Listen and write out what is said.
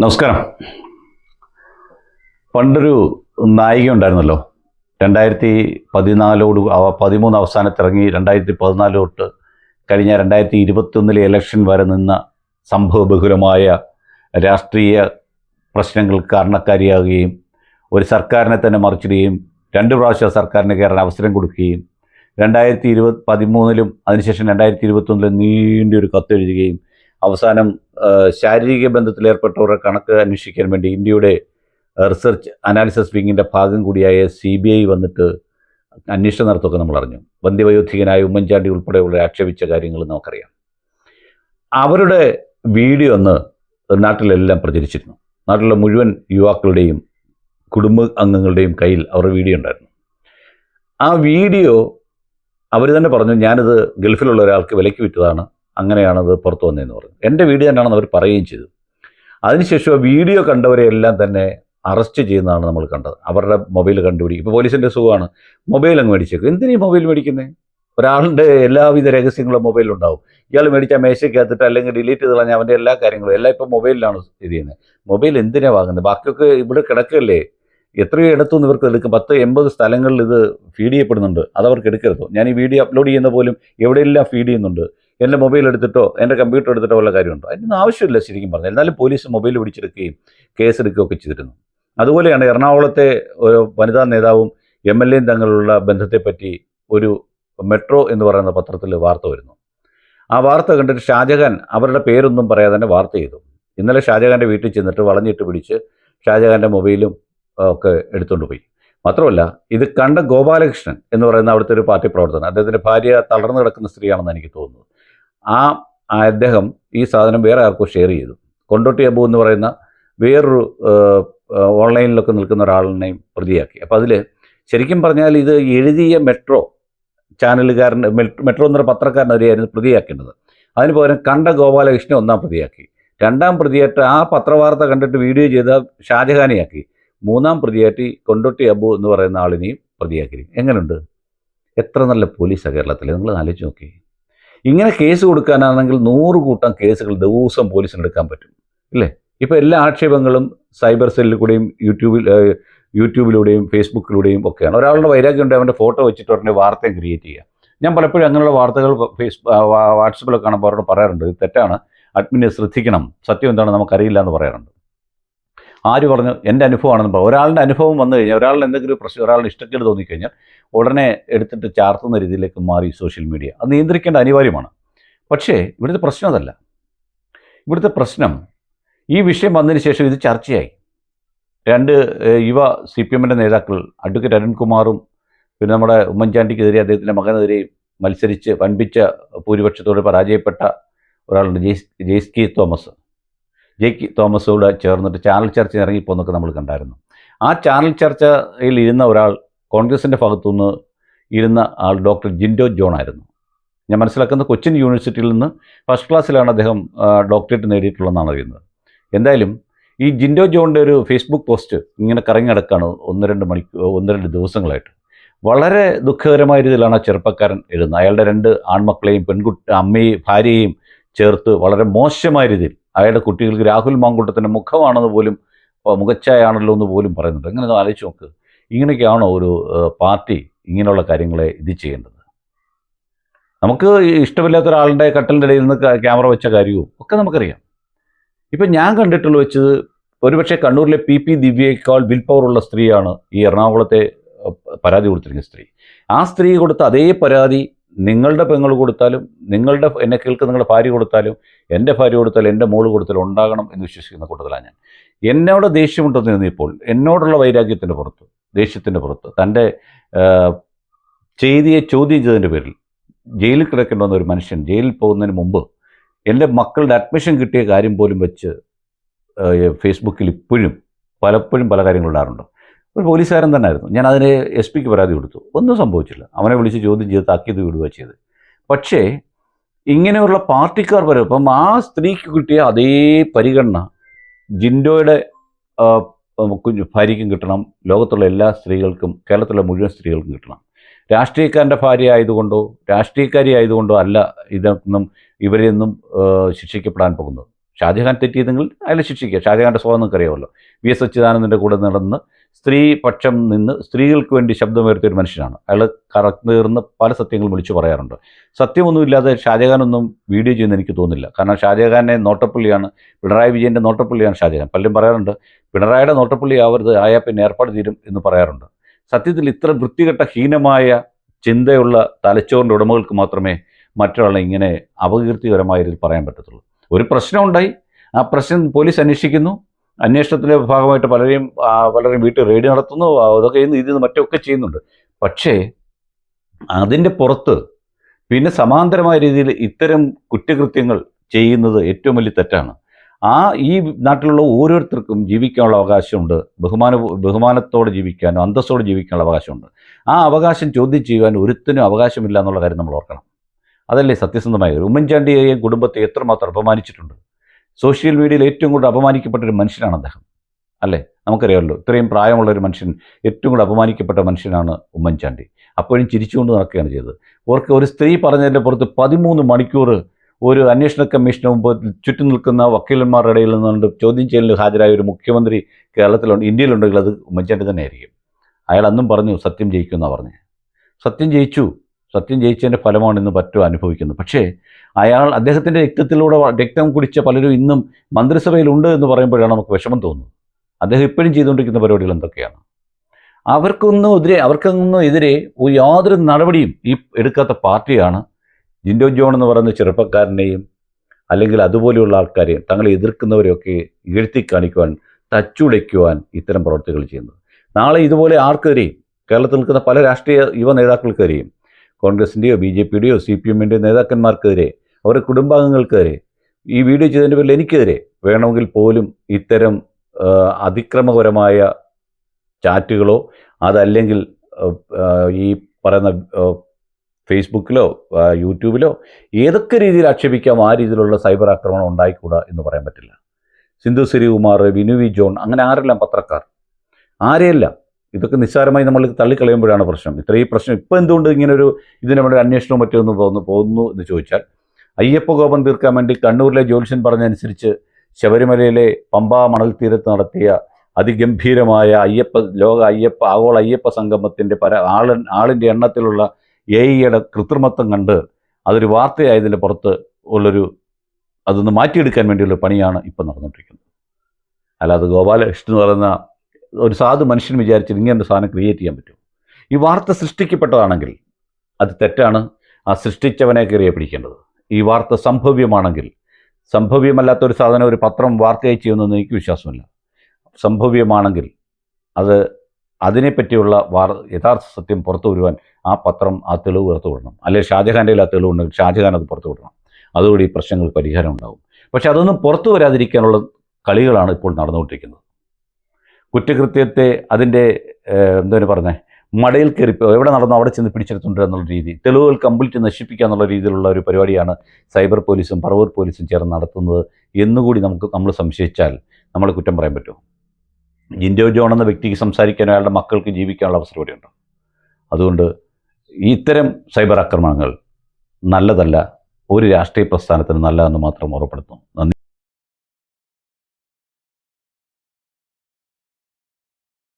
നമസ്കാരം. പണ്ടൊരു നായിക ഉണ്ടായിരുന്നല്ലോ. രണ്ടായിരത്തി പതിനാലോട് പതിമൂന്ന് അവസാനത്തിറങ്ങി രണ്ടായിരത്തി പതിനാല് തൊട്ട് കഴിഞ്ഞ രണ്ടായിരത്തി ഇരുപത്തൊന്നിലെ ഇലക്ഷൻ വരെ നിന്ന സംഭവബഹുലമായ രാഷ്ട്രീയ പ്രശ്നങ്ങൾ കാരണക്കാരിയാകുകയും ഒരു സർക്കാരിനെ തന്നെ മറിച്ചിടുകയും രണ്ട് പ്രാവശ്യം സർക്കാരിന് കയറാൻ അവസരം കൊടുക്കുകയും രണ്ടായിരത്തി ഇരുപത് പതിമൂന്നിലും അതിനുശേഷം രണ്ടായിരത്തി ഇരുപത്തൊന്നിലും നീണ്ടൊരു കത്തെഴുതുകയും അവസാനം ശാരീരിക ബന്ധത്തിൽ ഏർപ്പെട്ടവരുടെ കണക്ക് അന്വേഷിക്കാൻ വേണ്ടി ഇന്ത്യയുടെ റിസർച്ച് അനാലിസിസ് വിങ്ങിന്റെ ഭാഗം കൂടിയായ സി ബി ഐ വന്നിട്ട് അന്വേഷണം നടത്തുമൊക്കെ നമ്മൾ അറിഞ്ഞു. വന്ധ്യവയോധികനായ ഉമ്മൻചാണ്ടി ഉൾപ്പെടെയുള്ള ആക്ഷേപിച്ച കാര്യങ്ങൾ നമുക്കറിയാം. അവരുടെ വീഡിയോ ഒന്ന് നാട്ടിലെല്ലാം പ്രചരിച്ചിരുന്നു. നാട്ടിലെ മുഴുവൻ യുവാക്കളുടെയും കുടുംബ അംഗങ്ങളുടെയും കയ്യിൽ അവരുടെ വീഡിയോ ഉണ്ടായിരുന്നു. ആ വീഡിയോ അവർ തന്നെ പറഞ്ഞു ഞാനിത് ഗൾഫിലുള്ള ഒരാൾക്ക് വിലയ്ക്ക് വിറ്റതാണ്. അങ്ങനെയാണത് പുറത്തു വന്നതെന്ന് പറഞ്ഞു. എന്റെ വീഡിയോ തന്നെയാണെന്ന് അവർ പറയുകയും ചെയ്തു. അതിനുശേഷം വീഡിയോ കണ്ടവരെയെല്ലാം തന്നെ അറസ്റ്റ് ചെയ്യുന്നതാണ് നമ്മൾ കണ്ടത്. അവരുടെ മൊബൈൽ കണ്ടുപിടി ഇപ്പോൾ പോലീസിന്റെ സുഖമാണ്. മൊബൈൽ അങ്ങ് മേടിച്ചേക്കും. എന്തിനാ മൊബൈൽ മേടിക്കുന്നത് ഒരാളുടെ എല്ലാവിധ രഹസ്യങ്ങളും മൊബൈലുണ്ടാവും ഇയാൾ മേടിച്ചാൽ മേശയ്ക്കകത്തിട്ട് അല്ലെങ്കിൽ ഡിലീറ്റ് ചെയ്ത് കളഞ്ഞാൽ അവന്റെ എല്ലാ കാര്യങ്ങളും എല്ലാം ഇപ്പോൾ മൊബൈലിലാണ് സ്ഥിതി ചെയ്യുന്നത് മൊബൈൽ എന്തിനാണ് വാങ്ങുന്നത് ബാക്കിയൊക്കെ ഇവിടെ കിടക്കല്ലേ എത്രയോ ഇടത്തുനിന്ന് ഇവർക്ക് എടുക്കും. പത്ത് എൺപത് സ്ഥലങ്ങളിൽ ഇത് ഫീഡ് ചെയ്യപ്പെടുന്നുണ്ട്. അത് അവർക്ക് എടുക്കരുത്. ഞാൻ ഈ വീഡിയോ അപ്ലോഡ് ചെയ്യുന്ന പോലും എവിടെയെല്ലാം ഫീഡ് ചെയ്യുന്നുണ്ട്? എന്റെ മൊബൈൽ എടുത്തിട്ടോ എന്റെ കമ്പ്യൂട്ടർ എടുത്തിട്ടോ വല്ല കാര്യമുണ്ടോ? അതിനൊന്നും ആവശ്യമില്ല ശരിക്കും പറഞ്ഞാൽ. എന്നാലും പോലീസ് മൊബൈൽ പിടിച്ചെടുക്കുകയും കേസെടുക്കുകയൊക്കെ ചെയ്തിരുന്നു. അതുപോലെയാണ് എറണാകുളത്തെ ഒരു വനിതാ നേതാവും എം എൽ എയും തമ്മിലുള്ള ബന്ധത്തെപ്പറ്റി ഒരു മെട്രോ എന്ന് പറയുന്ന പത്രത്തിൽ വാർത്ത വരുന്നു. ആ വാർത്ത കണ്ടിട്ട് ഷാജഹാൻ അവരുടെ പേരൊന്നും പറയാതെ തന്നെ വാർത്ത ചെയ്തു. ഇന്നലെ ഷാജഹാന്റെ വീട്ടിൽ ചെന്നിട്ട് വളഞ്ഞിട്ട് പിടിച്ച് ഷാജഹാന്റെ മൊബൈലും ഒക്കെ എടുത്തുകൊണ്ട് പോയി. മാത്രമല്ല ഇത് കണ്ട ഗോപാലകൃഷ്ണൻ എന്ന് പറയുന്ന അവിടുത്തെ ഒരു പാർട്ടി പ്രവർത്തകൻ അദ്ദേഹത്തിന്റെ ഭാര്യ തളർന്നു കിടക്കുന്ന സ്ത്രീയാണെന്ന് എനിക്ക് തോന്നുന്നത്. ആ അദ്ദേഹം ഈ സാധനം വേറെ ആർക്കോ ഷെയർ ചെയ്തു. കൊണ്ടോട്ടി അബു എന്ന് പറയുന്ന വേറൊരു ഓൺലൈനിലൊക്കെ നിൽക്കുന്ന ഒരാളിനെയും പ്രതിയാക്കി. അപ്പോൾ അതിൽ ശരിക്കും പറഞ്ഞാൽ ഇത് എഴുതിയ മെട്രോ ചാനലുകാരൻ മെട്- മെട്രോ എന്നൊരു പത്രക്കാരനെതിരെയായിരുന്നു പ്രതിയാക്കേണ്ടത്. അതിന് പകരം കണ്ട ഗോപാലകൃഷ്ണനെ ഒന്നാം പ്രതിയാക്കി. രണ്ടാം പ്രതിയായിട്ട് ആ പത്രവാർത്ത കണ്ടിട്ട് വീഡിയോ ചെയ്ത ഷാജഹാനെയാക്കി. മൂന്നാം പ്രതിയായിട്ട് കൊണ്ടോട്ടി അബു എന്ന് പറയുന്ന ആളിനെയും പ്രതിയാക്കി. എങ്ങനെയുണ്ട് എത്ര നല്ല പോലീസാണ് കേരളത്തിൽ നിങ്ങൾ ആലോചിച്ച് നോക്കി ഇങ്ങനെ കേസ് കൊടുക്കാനാണെങ്കിൽ നൂറ് കൂട്ടം കേസുകൾ ദിവസം പോലീസിന് എടുക്കാൻ പറ്റും ഇല്ലേ? ഇപ്പോൾ എല്ലാ ആക്ഷേപങ്ങളും സൈബർ സെല്ലിൽ കൂടെയും യൂട്യൂബിൽ യൂട്യൂബിലൂടെയും ഫേസ്ബുക്കിലൂടെയും ഒക്കെയാണ്. ഒരാളുടെ വൈരാഗ്യം ഉണ്ടെങ്കിൽ അവന്റെ ഫോട്ടോ വെച്ചിട്ട് ഉടനെ വാർത്തയും ക്രിയേറ്റ് ചെയ്യുക ഞാൻ പലപ്പോഴും അങ്ങനെയുള്ള വാർത്തകൾ ഫേസ് വാട്സപ്പിലൊക്കെ കാണുമ്പോൾ അവരോട് പറയാറുണ്ട് തെറ്റാണ് അഡ്മിനെ ശ്രദ്ധിക്കണം സത്യം എന്താണെന്ന് നമുക്കറിയില്ല എന്ന് പറയാറുണ്ട്. ആര് പറഞ്ഞു? എന്റെ അനുഭവമാണെന്ന് പറഞ്ഞു ഒരാളുടെ അനുഭവം വന്നു കഴിഞ്ഞാൽ ഒരാളിന് എന്തെങ്കിലും പ്രശ്നം ഒരാളുടെ ഇഷ്ടക്കേട് തോന്നിക്കഴിഞ്ഞാൽ ഉടനെ എടുത്തിട്ട് ചാർത്തുന്ന രീതിയിലേക്ക് മാറി സോഷ്യൽ മീഡിയ. അത് നിയന്ത്രിക്കേണ്ട അനിവാര്യമാണ്. പക്ഷേ ഇവിടുത്തെ പ്രശ്നം അതല്ല. ഇവിടുത്തെ പ്രശ്നം ഈ വിഷയം വന്നതിന് ശേഷം ഇത് ചർച്ചയായി. രണ്ട് യുവ സി പി എമ്മിന്റെ നേതാക്കൾ അഡ്വക്കേറ്റ് അരുൺകുമാറും പിന്നെ നമ്മുടെ ഉമ്മൻചാണ്ടിക്കെതിരെ അദ്ദേഹത്തിന്റെ മകനെതിരെയും മത്സരിച്ച് വൻപിച്ച ഭൂരിപക്ഷത്തോട് പരാജയപ്പെട്ട ഒരാളുണ്ട് Jaise Jaise K Thomas. J K തോമസോട് ചേർന്നിട്ട് ചാനൽ ചർച്ച ഇറങ്ങിപ്പോന്നൊക്കെ നമ്മൾ കണ്ടായിരുന്നു. ആ ചാനൽ ചർച്ചയിൽ ഇരുന്ന ഒരാൾ കോൺഗ്രസിന്റെ ഭാഗത്തുനിന്ന് ഇരുന്ന ആൾ ഡോക്ടർ ജിൻഡോ ജോൺ ആയിരുന്നു. ഞാൻ മനസ്സിലാക്കുന്നത് കൊച്ചിൻ യൂണിവേഴ്സിറ്റിയിൽ നിന്ന് ഫസ്റ്റ് ക്ലാസ്സിലാണ് അദ്ദേഹം ഡോക്ടറേറ്റ് നേടിയിട്ടുള്ളതെന്നാണ് അറിയുന്നത്. എന്തായാലും ഈ ജിൻഡോ ജോണിന്റെ ഒരു ഫേസ്ബുക്ക് പോസ്റ്റ് ഇങ്ങനെ കറങ്ങി കിടക്കുകയാണ് ഒന്ന് രണ്ട് മണിക്കൂർ ഒന്ന് രണ്ട് ദിവസങ്ങളായിട്ട്. വളരെ ദുഃഖകരമായ രീതിയിലാണ് ആ ചെറുപ്പക്കാരൻ എഴുതുന്നത്. അയാളുടെ രണ്ട് ആൺമക്കളെയും പെൺകുട്ടി അമ്മയെയും ഭാര്യയെയും ചേർത്ത് വളരെ മോശമായ രീതിയിൽ അയാളുടെ കുട്ടികൾക്ക് രാഹുൽ മാങ്കൂട്ടത്തിന്റെ മുഖമാണെന്ന് പോലും മുഖച്ചായാണല്ലോ എന്ന് പോലും പറയുന്നുണ്ട്. ഇങ്ങനെ ഒന്ന് ആലോചിച്ച് നോക്ക്. ഇങ്ങനെയൊക്കെയാണോ ഒരു പാർട്ടി ഇങ്ങനെയുള്ള കാര്യങ്ങളെ ഇത് ചെയ്യേണ്ടത്? നമുക്ക് ഇഷ്ടമില്ലാത്ത ഒരാളുടെ കട്ടലിന്റെ ഇടയിൽ നിന്ന് ക്യാമറ വെച്ച കാര്യവും ഒക്കെ നമുക്കറിയാം. ഇപ്പം ഞാൻ കണ്ടിട്ടുള്ള വെച്ചത് ഒരുപക്ഷെ കണ്ണൂരിലെ പി പി ദിവ്യയേക്കാൾ വിൽ പവറുള്ള സ്ത്രീയാണ് ഈ എറണാകുളത്തെ പരാതി കൊടുത്തിരിക്കുന്ന സ്ത്രീ. ആ സ്ത്രീ കൊടുത്ത അതേ പരാതി നിങ്ങളുടെ പെങ്ങൾ കൊടുത്താലും നിങ്ങളുടെ എന്നെ കേൾക്കുന്ന നിങ്ങളുടെ ഭാര്യ കൊടുത്താലും എന്റെ ഭാര്യ കൊടുത്താലും എന്റെ മോൾ കൊടുത്താലും ഉണ്ടാകണം എന്ന് വിശ്വസിക്കുന്ന കൂട്ടത്തിലാണ് ഞാൻ. എന്നോട് ദേഷ്യമുണ്ടെന്ന് നിന്നിപ്പോൾ എന്നോടുള്ള വൈരാഗ്യത്തിന്റെ പുറത്ത് ദേഷ്യത്തിന്റെ പുറത്ത് തന്റെ ചെയ്തിയെ ചോദ്യം ചെയ്തതിന്റെ പേരിൽ ജയിലിൽ കിടക്കേണ്ടുന്ന ഒരു മനുഷ്യൻ ജയിലിൽ പോകുന്നതിന് മുമ്പ് എന്റെ മക്കളുടെ അഡ്മിഷൻ കിട്ടിയ കാര്യം പോലും വെച്ച് ഫേസ്ബുക്കിൽ ഇപ്പോഴും പലപ്പോഴും പല കാര്യങ്ങളുണ്ടാറുണ്ട് ഒരു പോലീസുകാരൻ തന്നെ ആയിരുന്നു ഞാൻ അതിന് എസ് പിക്ക് പരാതി കൊടുത്തു. ഒന്നും സംഭവിച്ചില്ല. അവനെ വിളിച്ച് ചോദ്യം ചെയ്ത് താക്കീത് വിടുക ചെയ്ത് പക്ഷേ ഇങ്ങനെയുള്ള പാർട്ടിക്കാർ വരെ ഇപ്പം ആ സ്ത്രീക്ക് കിട്ടിയ അതേ പരിഗണന ജിൻഡോയുടെ കുഞ്ഞു ഭാര്യയ്ക്കും കിട്ടണം. ലോകത്തുള്ള എല്ലാ സ്ത്രീകൾക്കും കേരളത്തിലെ മുഴുവൻ സ്ത്രീകൾക്കും കിട്ടണം. രാഷ്ട്രീയക്കാരന്റെ ഭാര്യ ആയതുകൊണ്ടോ രാഷ്ട്രീയക്കാരി ആയതുകൊണ്ടോ അല്ല ഇതൊന്നും ഇവരെയൊന്നും ശിക്ഷിക്കപ്പെടാൻ പോകുന്നത്. ഷാജഹാൻ തെറ്റിയതെങ്കിൽ അയാളെ ശിക്ഷിക്കുക. ഷാജഹാന്റെ സ്വഭാവം നിങ്ങൾക്കറിയാമല്ലോ. വി എസ് അച്യുതാനന്ദന്റെ കൂടെ നടന്ന് സ്ത്രീ പക്ഷം നിന്ന് സ്ത്രീകൾക്ക് വേണ്ടി ശബ്ദമുയർത്തിയ ഒരു മനുഷ്യനാണ്. അയാൾ കറന്നേർന്ന് പല സത്യങ്ങളും വിളിച്ചു പറയാറുണ്ട്. സത്യമൊന്നുമില്ലാതെ ഷാജഹാനൊന്നും വീഡിയോ ചെയ്യുന്ന എനിക്ക് തോന്നുന്നില്ല. കാരണം ഷാജഹാനെ നോട്ടപ്പുള്ളിയാണ് പിണറായി വിജയന്റെ നോട്ടപ്പുള്ളിയാണ് ഷാജഹാൻ. പലരും പറയാറുണ്ട് പിണറായിയുടെ നോട്ടപ്പള്ളി ആവരുത് ആയാൽ പിന്നെ ഏർപ്പാട് തീരും എന്ന് പറയാറുണ്ട്. സത്യത്തിൽ ഇത്ര വൃത്തികെട്ട ഹീനമായ ചിന്തയുള്ള തലച്ചോറിന്റെ ഉടമകൾക്ക് മാത്രമേ മറ്റൊരാളെ ഇങ്ങനെ അപകീർത്തികരമായ രീതിയിൽ പറയാൻ പറ്റത്തുള്ളൂ. ഒരു പ്രശ്നമുണ്ടായി ആ പ്രശ്നം പോലീസ് അന്വേഷിക്കുന്നു. അന്വേഷണത്തിന്റെ ഭാഗമായിട്ട് പലരെയും പലരെയും വീട്ടിൽ റെയ്ഡ് നടത്തുന്നു അതൊക്കെ ചെയ്യുന്നു ഇതിൽ നിന്ന് മറ്റൊക്കെ ചെയ്യുന്നുണ്ട്. പക്ഷേ അതിന്റെ പുറത്ത് പിന്നെ സമാന്തരമായ രീതിയിൽ ഇത്തരം കുറ്റകൃത്യങ്ങൾ ചെയ്യുന്നത് ഏറ്റവും വലിയ തെറ്റാണ്. ആ ഈ നാട്ടിലുള്ള ഓരോരുത്തർക്കും ജീവിക്കാനുള്ള അവകാശമുണ്ട്. ബഹുമാന ബഹുമാനത്തോടെ ജീവിക്കാനോ അന്തസ്സോടെ ജീവിക്കാനുള്ള അവകാശമുണ്ട്. ആ അവകാശം ചോദ്യം ചെയ്യുവാൻ ഒരുത്തിനും അവകാശമില്ല എന്നുള്ള കാര്യം നമ്മൾ ഓർക്കണം. അതല്ലേ സത്യസന്ധമായ. ഉമ്മൻചാണ്ടിയെയും കുടുംബത്തെ എത്രമാത്രം അപമാനിച്ചിട്ടുണ്ട്. സോഷ്യൽ മീഡിയയിൽ ഏറ്റവും കൂടുതൽ അപമാനിക്കപ്പെട്ട ഒരു മനുഷ്യനാണ് അദ്ദേഹം. അല്ലേ? നമുക്കറിയാമല്ലോ ഇത്രയും പ്രായമുള്ള ഒരു മനുഷ്യൻ ഏറ്റവും കൂടുതൽ അപമാനിക്കപ്പെട്ട മനുഷ്യനാണ് ഉമ്മൻചാണ്ടി. അപ്പോഴും ചിരിച്ചുകൊണ്ട് നടക്കുകയാണ് ചെയ്തത്. ഓർക്ക് ഒരു സ്ത്രീ പറഞ്ഞതിന്റെ പുറത്ത് പതിമൂന്ന് മണിക്കൂർ ഒരു അന്വേഷണ കമ്മീഷന് മുമ്പ് ചുറ്റും നിൽക്കുന്ന വക്കീലന്മാരുടെ ഇടയിൽ നിന്നുകൊണ്ട് ചോദ്യം ചെയ്യലിൽ ഹാജരായ ഒരു മുഖ്യമന്ത്രി കേരളത്തിലുണ്ട് ഇന്ത്യയിലുണ്ടെങ്കിൽ അത് ഉമ്മൻചാണ്ടി തന്നെ ആയിരിക്കും അയാൾ അന്നും പറഞ്ഞു സത്യം ജയിക്കുമെന്നാണ് പറഞ്ഞത്. സത്യം ജയിച്ചു. സത്യം ജയിച്ചതിന്റെ ഫലമാണ് ഇന്ന് പറ്റും അനുഭവിക്കുന്നത്. പക്ഷേ അയാൾ അദ്ദേഹത്തിന്റെ രക്തത്തിലൂടെ രക്തം കുടിച്ച പലരും ഇന്നും മന്ത്രിസഭയിലുണ്ട് എന്ന് പറയുമ്പോഴാണ് നമുക്ക് വിഷമം തോന്നുന്നത്. അദ്ദേഹം ഇപ്പോഴും ചെയ്തുകൊണ്ടിരിക്കുന്ന പരിപാടികൾ എന്തൊക്കെയാണ്? അവർക്കൊന്നും എതിരെ അവർക്കൊന്നും എതിരെ യാതൊരു നടപടിയും ഈ എടുക്കാത്ത പാർട്ടിയാണ് ജിൻഡോ ജോൺ എന്ന് പറയുന്ന ചെറുപ്പക്കാരനെയും അല്ലെങ്കിൽ അതുപോലെയുള്ള ആൾക്കാരെയും തങ്ങളെ എതിർക്കുന്നവരെയൊക്കെ ഇഴുത്തി കാണിക്കുവാൻ തച്ചുടയ്ക്കുവാൻ ഇത്തരം പ്രവർത്തികൾ ചെയ്യുന്നത്. നാളെ ഇതുപോലെ ആർക്കെതിരെയും കേരളത്തിൽ നിൽക്കുന്ന പല രാഷ്ട്രീയ യുവ നേതാക്കൾക്കെതിരെയും കോൺഗ്രസിന്റെയോ ബി ജെ പിയുടെയോ സി പി എമ്മിന്റെയോ നേതാക്കന്മാർക്കെതിരെ അവരുടെ കുടുംബാംഗങ്ങൾക്കെതിരെ ഈ വീഡിയോ ചെയ്തതിന്റെ പേരിൽ എനിക്കെതിരെ വേണമെങ്കിൽ പോലും ഇത്തരം അതിക്രമപരമായ ചാറ്റുകളോ അതല്ലെങ്കിൽ ഈ പറയുന്ന ഫേസ്ബുക്കിലോ യൂട്യൂബിലോ ഏതൊക്കെ രീതിയിൽ ആക്ഷേപിക്കാം ആ രീതിയിലുള്ള സൈബർ ആക്രമണം ഉണ്ടായിക്കൂടാ എന്ന് പറയാൻ പറ്റില്ല. സിന്ധു ശ്രീകുമാർ വിനു വി ജോൺ അങ്ങനെ ആരെല്ലാം പത്രക്കാർ? ആരെയെല്ലാം? ഇതൊക്കെ നിസ്സാരമായി നമ്മൾ തള്ളിക്കളയുമ്പോഴാണ് പ്രശ്നം. ഇത്രയും പ്രശ്നം ഇപ്പോൾ എന്തുകൊണ്ട് ഇങ്ങനെ ഒരു ഇതിന് വേണ്ടി അന്വേഷണവും മറ്റൊന്നും തോന്നുന്നു പോകുന്നു എന്ന് ചോദിച്ചാൽ അയ്യപ്പ കോപം തീർക്കാൻ വേണ്ടി കണ്ണൂരിലെ ജ്യോത്സ്യൻ പറഞ്ഞനുസരിച്ച് ശബരിമലയിലെ പമ്പ മണൽ തീരത്ത് നടത്തിയ അതിഗംഭീരമായ അയ്യപ്പ ലോക അയ്യപ്പ ആഗോള അയ്യപ്പ സംഗമത്തിന്റെ പല ആള ആളിന്റെ എണ്ണത്തിലുള്ള എ ഐയുടെ കൃത്രിമത്വം കണ്ട് അതൊരു വാർത്തയായതിന്റെ പുറത്ത് ഉള്ളൊരു അതൊന്ന് മാറ്റിയെടുക്കാൻ വേണ്ടിയുള്ള പണിയാണ് ഇപ്പം നടന്നുകൊണ്ടിരിക്കുന്നത്. അല്ലാതെ ഗോപാലകൃഷ്ണൻ എന്ന് പറയുന്ന ഒരു സാധു മനുഷ്യൻ വിചാരിച്ച് ഇങ്ങനെ സാധനം ക്രിയേറ്റ് ചെയ്യാൻ പറ്റും ഈ വാർത്ത സൃഷ്ടിക്കപ്പെട്ടതാണെങ്കിൽ അത് തെറ്റാണ്. ആ സൃഷ്ടിച്ചവനെ കയറിയെ പിടിക്കേണ്ടത്. ഈ വാർത്ത സംഭവ്യമാണെങ്കിൽ സംഭവ്യമല്ലാത്ത ഒരു സാധനം ഒരു പത്രം വാർത്തയായി ചെയ്യുന്നതെന്ന് എനിക്ക് വിശ്വാസമില്ല. സംഭവ്യമാണെങ്കിൽ അത് അതിനെപ്പറ്റിയുള്ള വാർ യഥാർത്ഥ സത്യം പുറത്തു വരുവാൻ ആ പത്രം ആ തെളിവ് പുറത്തു വിടണം. അല്ലെങ്കിൽ ഷാജഹാന്റെ ആ തെളിവ് ഉണ്ടെങ്കിൽ ഷാജഹാൻ അത് പുറത്തു വിടണം. അതുകൂടി ഈ പ്രശ്നങ്ങൾക്ക് പരിഹാരം ഉണ്ടാകും പക്ഷെ അതൊന്നും പുറത്തു വരാതിരിക്കാനുള്ള കളികളാണ് ഇപ്പോൾ നടന്നുകൊണ്ടിരിക്കുന്നത്. കുറ്റകൃത്യത്തെ അതിന്റെ എന്താണ് പറഞ്ഞത് മടയിൽ കയറിപ്പോ എവിടെ നടന്നോ അവിടെ ചെന്ന് പിടിച്ചെടുത്തുണ്ട് എന്നുള്ള രീതി. തെളിവുകൾ കംപ്ലീറ്റ് നശിപ്പിക്കുക എന്നുള്ള രീതിയിലുള്ള ഒരു പരിപാടിയാണ് സൈബർ പോലീസും പറവൂർ പോലീസും ചേർന്ന് നടത്തുന്നത് എന്നുകൂടി നമുക്ക് നമ്മൾ സംശയിച്ചാൽ നമ്മൾ കുറ്റം പറയാൻ പറ്റുമോ? ജിൻഡോ ജോൺ എന്ന വ്യക്തിക്ക് സംസാരിക്കാനോ അയാളുടെ മക്കൾക്ക് ജീവിക്കാനുള്ള അവസരം ഇവിടെയുണ്ട്. അതുകൊണ്ട് ഇത്തരം സൈബർ ആക്രമണങ്ങൾ നല്ലതല്ല ഒരു രാഷ്ട്രീയ പ്രസ്ഥാനത്തിന് നല്ലതെന്ന് മാത്രം ഉറപ്പെടുത്തുന്നു നന്ദി.